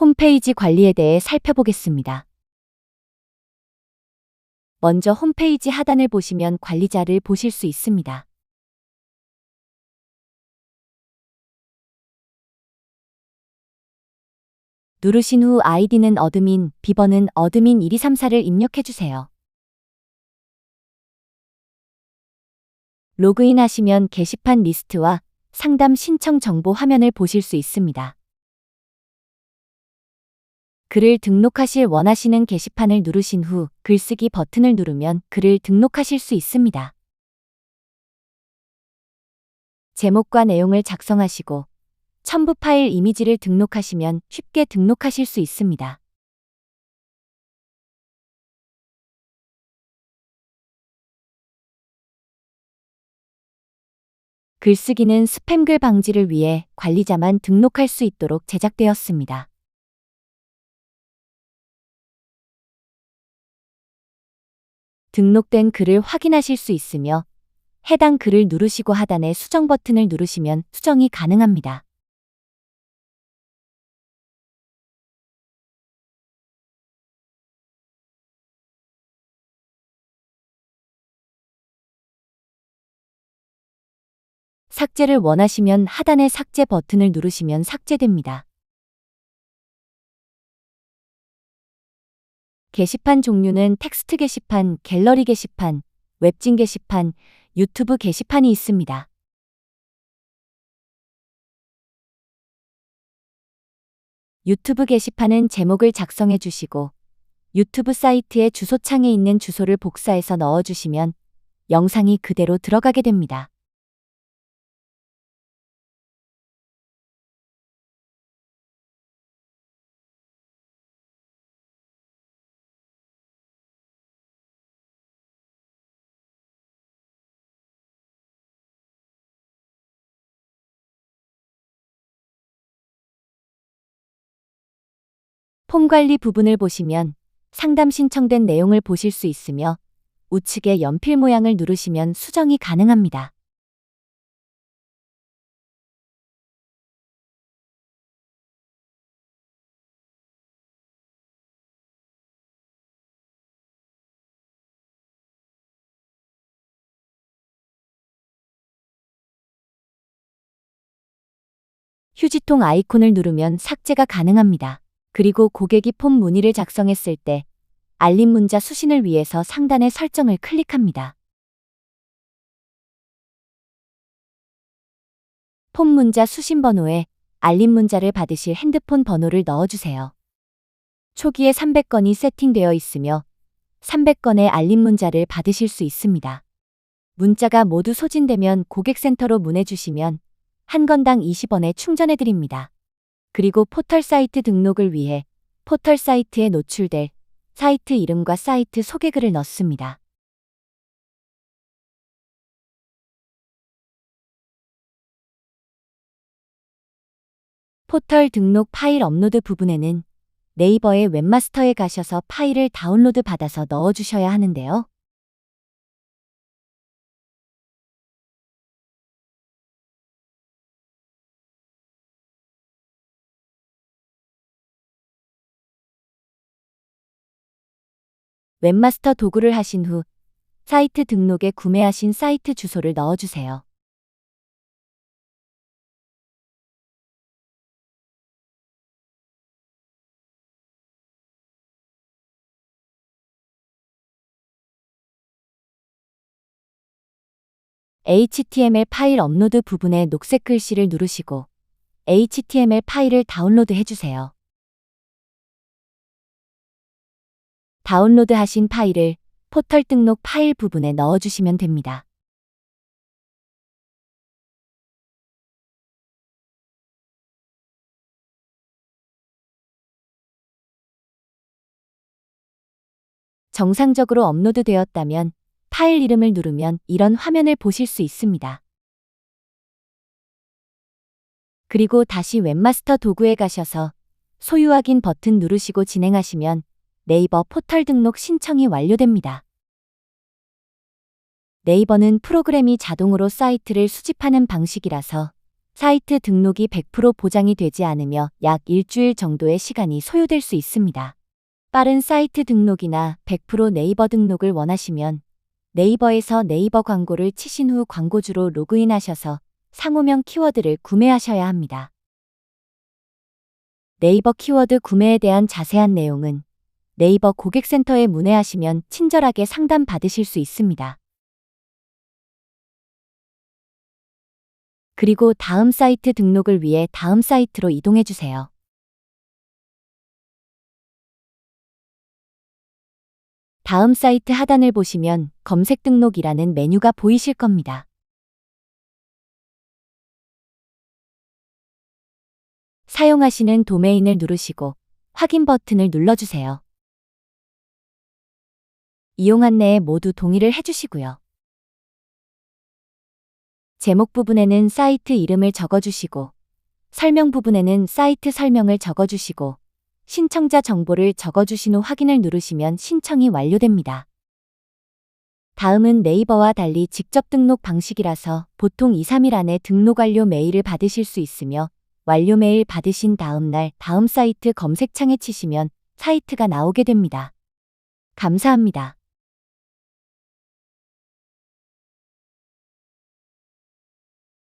홈페이지 관리에 대해 살펴보겠습니다. 먼저 홈페이지 하단을 보시면 관리자를 보실 수 있습니다. 누르신 후 아이디는 어드민, 비번은 어드민 1234를 입력해 주세요. 로그인하시면 게시판 리스트와 상담 신청 정보 화면을 보실 수 있습니다. 글을 등록하실 원하시는 게시판을 누르신 후 글쓰기 버튼을 누르면 글을 등록하실 수 있습니다. 제목과 내용을 작성하시고 첨부 파일 이미지를 등록하시면 쉽게 등록하실 수 있습니다. 글쓰기는 스팸글 방지를 위해 관리자만 등록할 수 있도록 제작되었습니다. 등록된 글을 확인하실 수 있으며 해당 글을 누르시고 하단의 수정 버튼을 누르시면 수정이 가능합니다. 삭제를 원하시면 하단의 삭제 버튼을 누르시면 삭제됩니다. 게시판 종류는 텍스트 게시판, 갤러리 게시판, 웹진 게시판, 유튜브 게시판이 있습니다. 유튜브 게시판은 제목을 작성해 주시고 유튜브 사이트의 주소창에 있는 주소를 복사해서 넣어 주시면 영상이 그대로 들어가게 됩니다. 폼 관리 부분을 보시면 상담 신청된 내용을 보실 수 있으며 우측의 연필 모양을 누르시면 수정이 가능합니다. 휴지통 아이콘을 누르면 삭제가 가능합니다. 그리고 고객이 폼 문의를 작성했을 때 알림 문자 수신을 위해서 상단의 설정을 클릭합니다. 폼 문자 수신 번호에 알림 문자를 받으실 핸드폰 번호를 넣어주세요. 초기에 300건이 세팅되어 있으며 300건의 알림 문자를 받으실 수 있습니다. 문자가 모두 소진되면 고객센터로 문의 주시면 한 건당 20원에 충전해 드립니다. 그리고 포털 사이트 등록을 위해 포털 사이트에 노출될 사이트 이름과 사이트 소개글을 넣습니다. 포털 등록 파일 업로드 부분에는 네이버의 웹마스터에 가셔서 파일을 다운로드 받아서 넣어주셔야 하는데요. 웹마스터 도구를 하신 후 사이트 등록에 구매하신 사이트 주소를 넣어주세요. HTML 파일 업로드 부분에 녹색 글씨를 누르시고 HTML 파일을 다운로드 해주세요. 다운로드 하신 파일을 포털 등록 파일 부분에 넣어주시면 됩니다. 정상적으로 업로드 되었다면 파일 이름을 누르면 이런 화면을 보실 수 있습니다. 그리고 다시 웹마스터 도구에 가셔서 소유 확인 버튼 누르시고 진행하시면 네이버 포털 등록 신청이 완료됩니다. 네이버는 프로그램이 자동으로 사이트를 수집하는 방식이라서 사이트 등록이 100% 보장이 되지 않으며 약 일주일 정도의 시간이 소요될 수 있습니다. 빠른 사이트 등록이나 100% 네이버 등록을 원하시면 네이버에서 네이버 광고를 치신 후 광고주로 로그인하셔서 상호명 키워드를 구매하셔야 합니다. 네이버 키워드 구매에 대한 자세한 내용은 네이버 고객센터에 문의하시면 친절하게 상담 받으실 수 있습니다. 그리고 다음 사이트 등록을 위해 다음 사이트로 이동해 주세요. 다음 사이트 하단을 보시면 검색 등록이라는 메뉴가 보이실 겁니다. 사용하시는 도메인을 누르시고 확인 버튼을 눌러주세요. 이용 안내에 모두 동의를 해주시고요. 제목 부분에는 사이트 이름을 적어주시고 설명 부분에는 사이트 설명을 적어주시고 신청자 정보를 적어주신 후 확인을 누르시면 신청이 완료됩니다. 다음은 네이버와 달리 직접 등록 방식이라서 보통 2, 3일 안에 등록 완료 메일을 받으실 수 있으며 완료 메일 받으신 다음 날 다음 사이트 검색창에 치시면 사이트가 나오게 됩니다. 감사합니다.